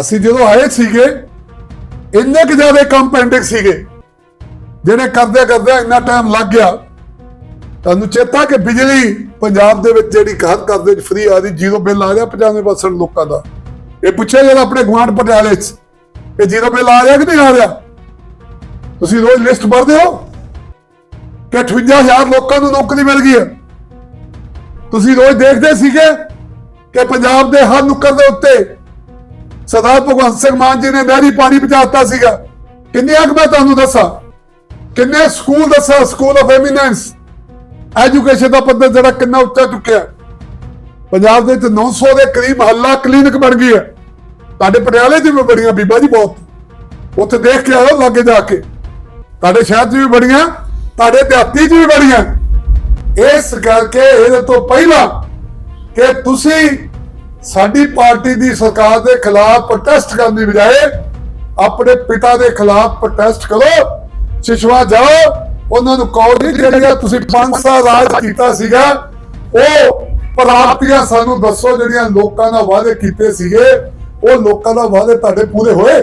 ਅਸੀਂ ਜਦੋਂ ਆਏ ਸੀਗੇ, ਇੰਨੇ ਕਿ ਜ਼ਿਆਦਾ ਕੰਮ ਪੈਂਡਿੰਗ ਸੀਗੇ ਜਿਹੜੇ ਕਰਦੇ ਕਰਦੇ ਇੰਨਾ ਟਾਈਮ ਲੱਗ ਗਿਆ, ਤੁਹਾਨੂੰ ਚੇਤਾ ਕਿ ਬਿਜਲੀ ਪੰਜਾਬ ਦੇ ਵਿੱਚ ਜਿਹੜੀ ਘਰ ਘਰ ਵਿੱਚ ਫ੍ਰੀ ਆ ਰਹੀ ਜ਼ੀਰੋ ਬਿੱਲ ਆ ਰਿਹਾ 95% ਲੋਕਾਂ ਦਾ। ਇਹ ਪੁੱਛਿਆ ਜਦ ਆਪਣੇ ਗਵਾਂਢ ਪਟਿਆਲੇ 'ਚ, ਇਹ ਜ਼ੀਰੋ ਬਿੱਲ ਆ ਰਿਹਾ ਕਿ ਨਹੀਂ ਆ ਰਿਹਾ? ਤੁਸੀਂ ਰੋਜ਼ ਲਿਸਟ ਭਰਦੇ ਹੋ ਕਿ 58000 ਲੋਕਾਂ ਨੂੰ ਨੌਕਰੀ ਮਿਲ ਗਈ ਹੈ। ਤੁਸੀਂ ਰੋਜ਼ ਦੇਖਦੇ ਸੀਗੇ ਕਿ ਪੰਜਾਬ ਦੇ ਹਰ ਨੁੱਕਰ ਦੇ ਉੱਤੇ ਸਰਦਾਰ ਭਗਵੰਤ ਸਿੰਘ ਮਾਨ ਜੀ ਨੇ ਨਹਿਰੀ ਪਾਣੀ ਪਹੁੰਚਾਤਾ ਸੀਗਾ। ਕਿੰਨੇ ਅਕ ਮੈਂ ਤੁਹਾਨੂੰ ਦੱਸਾਂ? ਕਿੰਨੇ ਸਕੂਲ ਦੱਸਾਂ? ਸਕੂਲ ਆਫ ਐਮੀਨੈਂਸ ਐਜੂਕੇਸ਼ਨ ਦਾ ਪੱਧਰ ਜਿਹੜਾ ਕਿੰਨਾ ਉੱਚਾ ਚੁੱਕਿਆ। ਪੰਜਾਬ ਦੇ ਵਿੱਚ 900 ਦੇ ਕਰੀਬ ਹੱਲਾ ਕਲੀਨਿਕ ਬਣ ਗਈ ਹੈ। ਤੁਹਾਡੇ ਪਟਿਆਲੇ 'ਚ ਵੀ ਬੜੀਆਂ ਬੀਬਾ ਜੀ ਬਹੁਤ। ਉੱਥੇ ਦੇਖ ਕੇ ਆਓ ਲਾਗੇ ਜਾ ਕੇ। ਤੁਹਾਡੇ ਸ਼ਹਿਰ 'ਚ ਵੀ ਬੜੀਆਂ, ਤੁਹਾਡੇ ਦਿਹਾਤੀ 'ਚ ਵੀ ਬੜੀਆਂ। ਇਸ ਕਰਕੇ ਇਹਦੇ ਤੋਂ ਪਹਿਲਾਂ ਕਿ ਤੁਸੀਂ ਸਾਡੀ ਪਾਰਟੀ ਦੀ ਸਰਕਾਰ ਦੇ ਖਿਲਾਫ ਪ੍ਰੋਟੈਸਟ ਕਰਨ ਦੀ ਬਜਾਏ ਆਪਣੇ ਪਿਤਾ ਦੇ ਖਿਲਾਫ ਪ੍ਰੋਟੈਸਟ ਕਰੋ, ਸ਼ਿਸ਼ਵਾ ਜਾਓ। ਉਹਨਾਂ ਨੂੰ ਕਹੋ ਜੀ ਜਿਹੜੀਆਂ ਤੁਸੀਂ 5 ਸਾਲ ਰਾਜ ਕੀਤਾ ਸੀਗਾ। ਉਹ ਪ੍ਰਾਪਤੀਆਂ ਸਾਨੂੰ ਦੱਸੋ ਜਿਹੜੀਆਂ ਲੋਕਾਂ ਨਾਲ ਵਾਅਦੇ ਕੀਤੇ ਸੀਗੇ। ਉਹ ਲੋਕਾਂ ਦਾ ਵਾਅਦੇ ਤੁਹਾਡੇ ਪੂਰੇ ਹੋਏ?